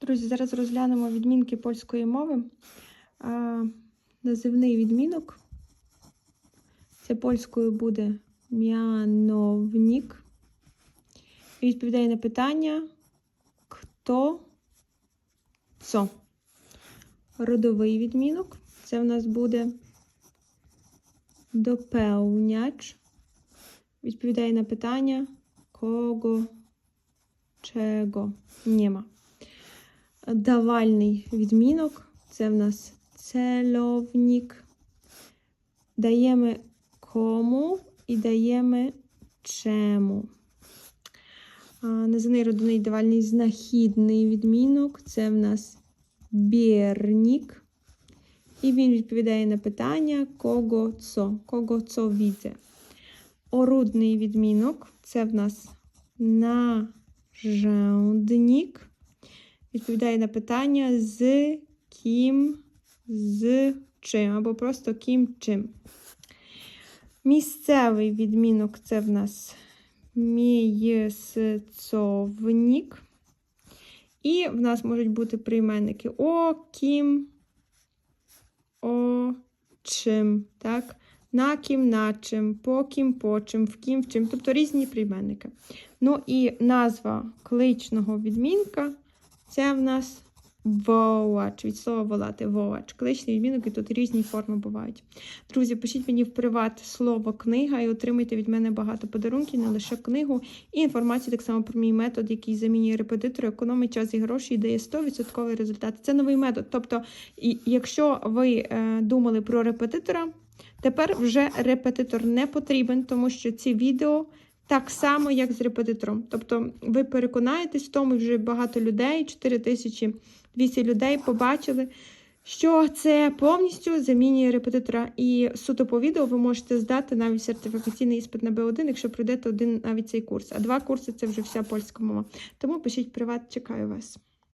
Друзі, зараз розглянемо відмінки польської мови. А, називний відмінок. Це польською буде м'яновнік. І відповідає на питання хто цо. Родовий відмінок. Це в нас буде допевняч. Відповідає на питання кого, чого нема. Давальний відмінок це в нас цельовник. Даємо кому і даємо чему. А, Називний родинний давальний знахідний відмінок це в нас бірнік. І він відповідає на питання кого цо, кого цо віде. Орудний відмінок це в нас наженднік. Відповідає на питання з ким, з чим, або просто ким чим. Місцевий відмінок це в нас мієсцовнік. І в нас можуть бути прийменники о, ким, о, чим. Так? На ким, на чим, по ким, по чим, в ким, в чим. Тобто різні прийменники. Ну і назва кличного відмінка це в нас воач. Від слова волати воач. Кличний відмінок, і тут різні форми бувають. Друзі, пишіть мені в приват слово книга і отримайте від мене багато подарунків, не лише книгу, і інформацію так само про мій метод, який замінює репетитор, економить час і гроші і дає 100% результат. Це новий метод. Тобто, якщо ви е, думали про репетитора, тепер вже репетитор не потрібен, тому що ці відео. Так само, як з репетитором. Тобто, ви переконаєтесь в тому, вже багато людей, 4200 людей побачили, що це повністю замінює репетитора. І суто по відео ви можете здати навіть сертифікаційний іспит на B1, якщо пройдете один навіть цей курс. А два курси це вже вся польська мова. Тому пишіть приват, чекаю вас.